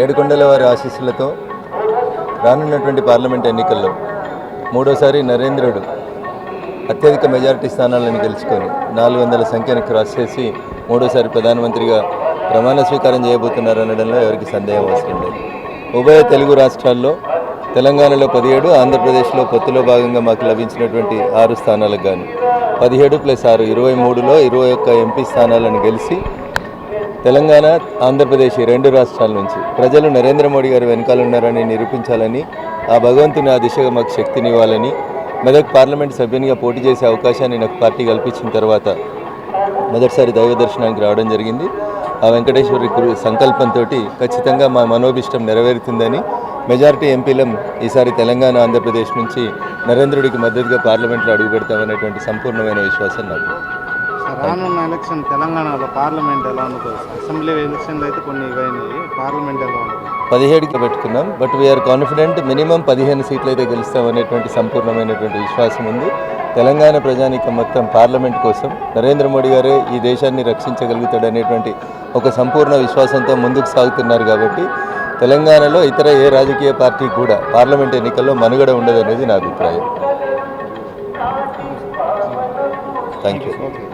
ఏడుకొండల వారి ఆశీస్సులతో రానున్నటువంటి పార్లమెంట్ ఎన్నికల్లో మూడోసారి నరేంద్రుడు అత్యధిక మెజారిటీ స్థానాలను గెలుచుకొని నాలుగు వందల సంఖ్యను క్రాస్ చేసి మూడోసారి ప్రధానమంత్రిగా ప్రమాణ స్వీకారం చేయబోతున్నారు అనడంలో ఎవరికి సందేహం అవసరం లేదు. ఉభయ తెలుగు రాష్ట్రాల్లో తెలంగాణలో పదిహేడు ఆంధ్రప్రదేశ్లో పొత్తులో భాగంగా మాకు లభించినటువంటి ఆరు స్థానాలకు గాను పదిహేడు ప్లస్ ఆరు ఇరవై మూడులో ఇరవై ఒక్క ఎంపీ స్థానాలను గెలిచి తెలంగాణ ఆంధ్రప్రదేశ్ రెండు రాష్ట్రాల నుంచి. ప్రజలు నరేంద్ర మోడీ గారు వెనకాల ఉన్నారని నిరూపించాలని ఆ భగవంతుని ఆ దిశగా మాకు శక్తినివ్వాలని మెదక్ పార్లమెంట్ సభ్యునిగా పోటీ చేసే అవకాశాన్ని నాకు పార్టీ కల్పించిన తర్వాత మొదటిసారి దైవ దర్శనానికి రావడం జరిగింది. ఆ వెంకటేశ్వరి గురు సంకల్పంతో ఖచ్చితంగా మా మనోభిష్టం నెరవేరుతుందని మెజారిటీ ఎంపీలం ఈసారి తెలంగాణ ఆంధ్రప్రదేశ్ నుంచి నరేంద్రుడికి మద్దతుగా పార్లమెంట్లో అడుగు పెడతామనేటువంటి సంపూర్ణమైన విశ్వాసం నాకు. రానున్న ఎలక్షన్ తెలంగాణలో పార్లమెంట్ ఎలా ఉంటుంది సార్? అసెంబ్లీ ఎలక్షన్లు అయితే కొన్ని ఇవైనాయి పార్లమెంట్ ఎలా ఉంటుంది? పదిహేడుకి పెట్టుకున్నాం. బట్ వీఆర్ కాన్ఫిడెంట్ మినిమం పదిహేను సీట్లు అయితే గెలుస్తామనేటువంటి సంపూర్ణమైనటువంటి విశ్వాసం ఉంది. తెలంగాణ ప్రజానీకం మొత్తం పార్లమెంట్ కోసం నరేంద్ర మోడీ గారే ఈ దేశాన్ని రక్షించగలుగుతాడనేటువంటి ఒక సంపూర్ణ విశ్వాసంతో ముందుకు సాగుతున్నారు కాబట్టి తెలంగాణలో ఇతర ఏ రాజకీయ పార్టీ కూడా పార్లమెంట్ ఎన్నికల్లో మనుగడ ఉండదనేది నా అభిప్రాయం. Thank you